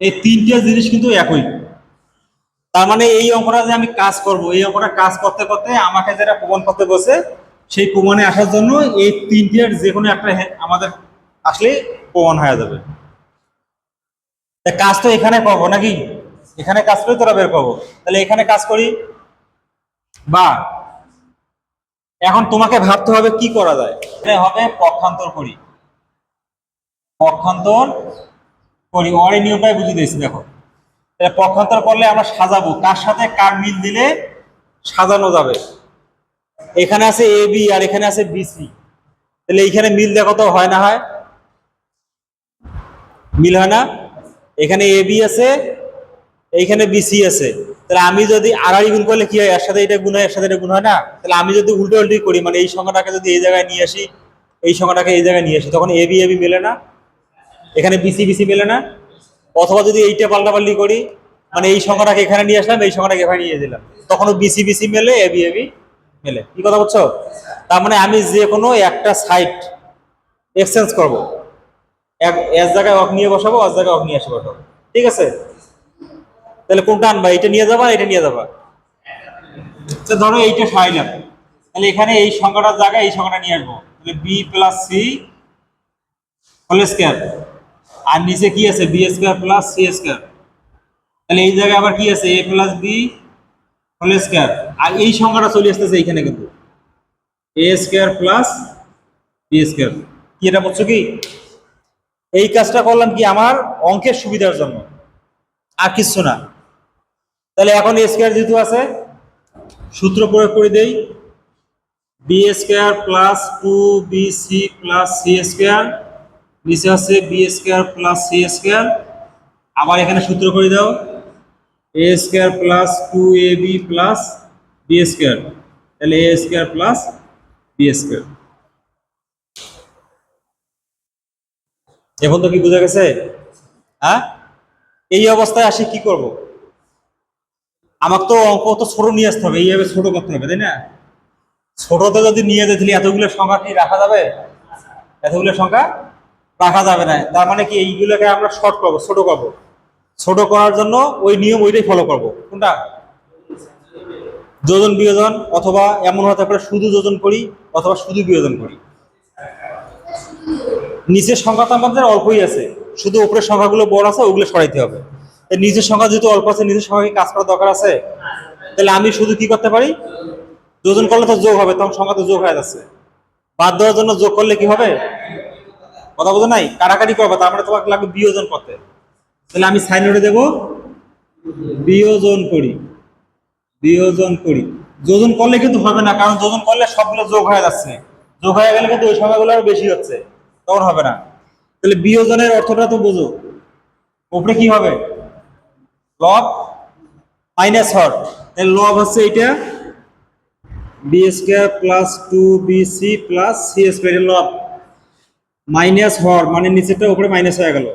এই তিনটে জিনিস কিন্তু একই। তার মানে এই অঙ্কটা যে আমি কাজ করব, এই অঙ্কটা কাজ করতে করতে আমাকে যেটা প্রমাণ করতে বসে সেই প্রমাণে আসার জন্য এই তিনটের যে কোনো একটা আমাদের আসলে প্রমাণ হয়ে যাবে। কাজ তো এখানে পাবো নাকি? এখানে কাজ করে তোরা বের পাবো তাহলে এখানে কাজ করি। বা, এখন তোমাকে ভাবতে হবে কি করা যায়? হবে পক্ষান্তর করি। পক্ষান্তর করি অরে নিয়মটাই বুঝিয়ে দিয়েছি, দেখো। পক্ষান্তর করলে আমরা সাজাবো। কার সাথে কার মিল দিলে সাজানো যাবে? এখানে আছে এ বি আর এখানে আছে বিসি তাহলে এইখানে মিল দেখো তো, হয় না হয়? মিল হয় না? এখানে এ বি আছে, এইখানে বিসি আছে। তাহলে আমি যদি আড়াই গুণ করলে কি হয়? এর সাথে এটা গুণ হয়, এর সাথে এটা গুণ হয় না? তাহলে আমি যদি উল্টো উল্টি করি মানে এই সংখ্যাটাকে যদি এই জায়গায় নিয়ে আসি, এই সংখ্যাটাকে এই জায়গায় নিয়ে আসি, তখন এ বি এ বি মেলে না? এখানে বিসি বিসি মেলে না। অথবা যদি এইটা পাল্টাপাল্টি করি মানে এই সংখ্যাটাকে এখানে নিয়ে আসলাম, এই সংখ্যাটাকে এখানে নিয়ে দিলাম। তখনও বিসি বিসি মেলে এবি এবি মেলে। কি কথা বলছো? তার মানে আমি যে কোনো একটা সাইট এক্সচেঞ্জ করব। এক এক জায়গায় অফ নিয়ে বসাবো এক জায়গায় অফ নিয়ে এসে বসাবো ঠিক আছে? তাহলে কোনটা আনবা? এটা নিয়ে যাবা এটা নিয়ে যাবা? তো ধরো এইটা সাইলাম তাহলে এখানে এই সংখ্যাটার জায়গায় এই সংখ্যাটা নিয়ে আসব। তাহলে B plus C whole square আর নিচে কি আছে? B square plus C square তাহলে এই জায়গায় আবার কি আছে? A plus B whole square আর এই সংখ্যাটা চলে আসতেছে এইখানে কিন্তু। A square plus B square কি এটা বলছো কি? এই কাজটা করলাম কি আমার অঙ্কের সুবিধার জন্য। আর কিছু না। তাহলে এখন স্কোয়ার যেহেতু আছে, সূত্র প্রয়োগ করে দেই। B square plus two B C plus C square নিচে আছে B square plus C square আবার এখানে সূত্র করে দাও। A square plus two A B plus B square তাহলে A square plus B square এখন তো কি বোঝা গেছে? হ্যাঁ? এই অবস্থায় আসি কি করব? আমাকে তো অঙ্ক তো ছোট নিয়ে আসতে হবে, এইভাবে ছোট করতে হবে, তাই না? ছোটতে যদি নিয়ে যেতে এতগুলো সংখ্যা কি রাখা যাবে? এতগুলো সংখ্যা রাখা যাবে না। তার মানে কি, এইগুলোকে আমরা শর্ট করব, ছোট করব। ছোট করার জন্য ওই নিয়ম ওইটাই ফলো করব। কোনটা? যোজন বিয়োজন অথবা এমন হতে পারে শুধু যোজন করি অথবা শুধু বিয়োজন করি। নিচের সংখ্যা তো আমাদের অল্পই আছে। শুধু উপরের সংখ্যাগুলো বড় আছে, ওগুলো সরাইতে হবে। নিজের সংখ্যা যেহেতু অল্প আছে, নিচের সংখ্যাকে কাজ করার দরকার আছে? তাহলে আমি শুধু কি করতে পারি? যোজন করলে তো যোগ হবে, তখন সংখ্যা তো যোগ হয়ে যাচ্ছে। বাদ দেওয়ার জন্য যোগ করলে কি হবে? কথা বোঝো নাই? কাটাকাটি করবে, তার মানে তোমাকে লাগবে বিয়োজন করতে। তাহলে আমি সাইন নোটে দেবো, বিয়োজন করি বিয়োজন করি। যোজন করলে কিন্তু হবে না, কারণ যোজন করলে সবগুলো যোগ হয়ে যাচ্ছে। যোগ হয়ে গেলে কিন্তু ওই সময়গুলো আরও বেশি হচ্ছে, তখন হবে না। তাহলে বিয়োজনের অর্থটা তো বোঝো। উপরে কি হবে? লব মাইনাস হর। তাহলে লব হচ্ছে এটা B square plus two B C plus C square লব মাইনাস হর মানে নিচেরটা উপরে মাইনাস হয়ে গেল।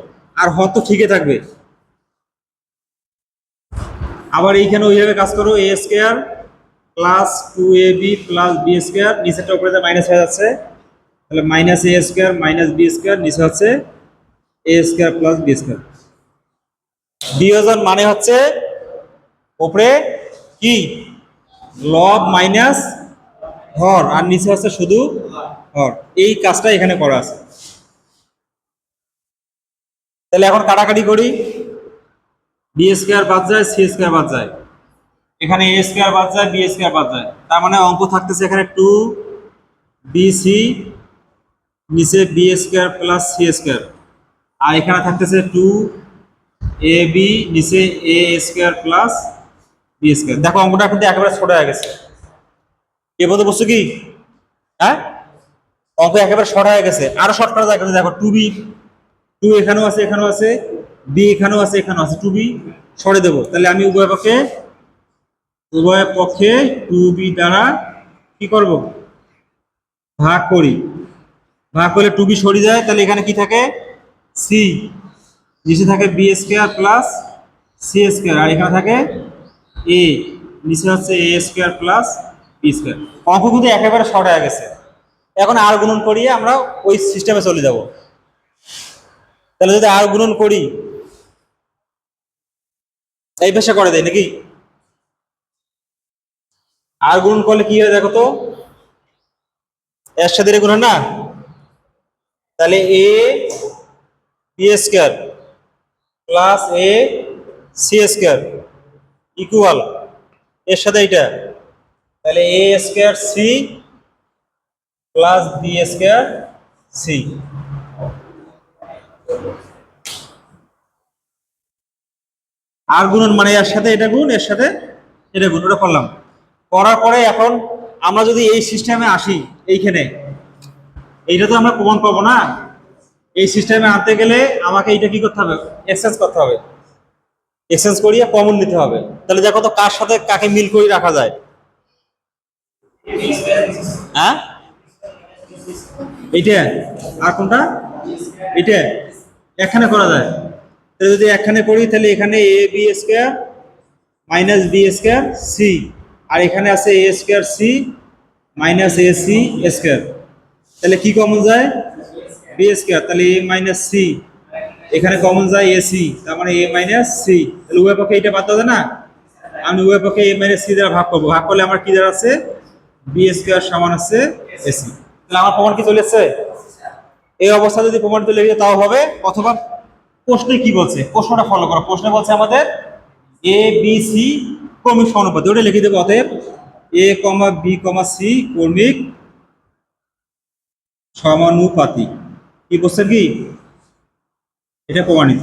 আর হর তো ঠিকই থাকবে। আবার এইখানে ওইভাবে কাজ করো A square plus two A B plus B square নিচেরটা উপরে মাইনাস হয়ে যাচ্ছে। তাহলে minus A square minus B square নিচে হচ্ছে A square plus B square বিয়োজন মানে হচ্ছে উপরে কি? লব মাইনাস হর, আর নিচে হচ্ছে শুধু হর। এই কাজটা এখানে করা আছে। তাহলে এখন কাটাকাটি করি। বি স্কোয়ার বাদ যায় সি স্কোয়ার বাদ যায়। এখানে এ স্কোয়ার বাদ যায় বি স্কোয়ার বাদ যায়। তার মানে অঙ্ক থাকতেছে এখানে টু বি সি নিচে B square plus C square আর এখানে থাকতেছে টু এ বি নিচে A square plus B square দেখো অঙ্কটা কিন্তু একেবারে ছোট হয়ে গেছে। এ বলতে বলছো কি? হ্যাঁ? অঙ্ক একেবারে শর্ট হয়ে গেছে। আরও শর্ট করা যায় দেখো টু বি টু এখানেও আছে এখানেও আছে বি এখানেও আছে এখানেও আছে। টু বি সরে দেবো। তাহলে আমি উভয় পক্ষে উভয় পক্ষে টু বি দ্বারা কি করব? ভাগ করি। ভাগ করলে টু বি সরে যায়। তাহলে এখানে কি থাকে? সি নিচে থাকে B square plus C square আর এখানে থাকে এ নিচে হচ্ছে A square plus B square অঙ্ক কিন্তু একেবারে শর্ট হয়ে গেছে। এখন আর গুণন করিয়ে আমরা ওই সিস্টেমে চলে যাব। তাহলে যদি আর গুণন করি, এই পেশা করে দেয় নাকি? আর গুণ করলে কি হয় দেখো তো? এর সাথে গুণ না? তাহলে A, B square plus A, C square equal. এর সাথে এটা তাহলে A square C plus B square C. আর গুণন মানে এর সাথে এটা গুণ, এর সাথে এটা গুণ, ওটা করলাম। করার পরে এখন আমরা যদি এই সিস্টেমে আসি এইখানে, এইটা তো আমরা প্রমাণ পাবো না। এই সিস্টেমে আনতে গেলে আমাকে এইটা কি করতে হবে? এক্সচেঞ্জ করতে হবে। এক্সচেঞ্জ করিয়ে কমন নিতে হবে। তাহলে দেখো তো কার সাথে কাকে মিল করে রাখা যায়। হ্যাঁ? এইটা? আর কোনটা? এটা এখানে করা যায়। তাহলে যদি এখানে করি, তাহলে এখানে A B square minus B square C আর এখানে আছে A square C minus A C square তাহলে কি কমন যায়? বি স্কোয়ার তাহলে এ মাইনাস সি এখানে কমন যায় এ সি তার মানে এ মাইনাস সি তাহলে উভয় পক্ষে এটা বাদ দেবে না? আমি উভয় পক্ষে এ মাইনাস সি দ্বারা ভাগ করব। ভাগ করলে আমার কি দাঁড়াচ্ছে বি স্কোয়ার সমান আছে এসি তাহলে আমার প্রমাণ কি চলে এসছে? এই অবস্থা যদি প্রমাণিত যায়, তাও হবে। অথবা প্রশ্নে কি বলছে? প্রশ্নটা ফলো করো। প্রশ্নে বলছে আমাদের এ বি সি ক্রমিক সমানুপাতি ওটা লিখে দেবো অতএব এ কমা বি কমা সি ক্রমিক সমানুপাতি কি বলছেন কি? এটা প্রমাণিত।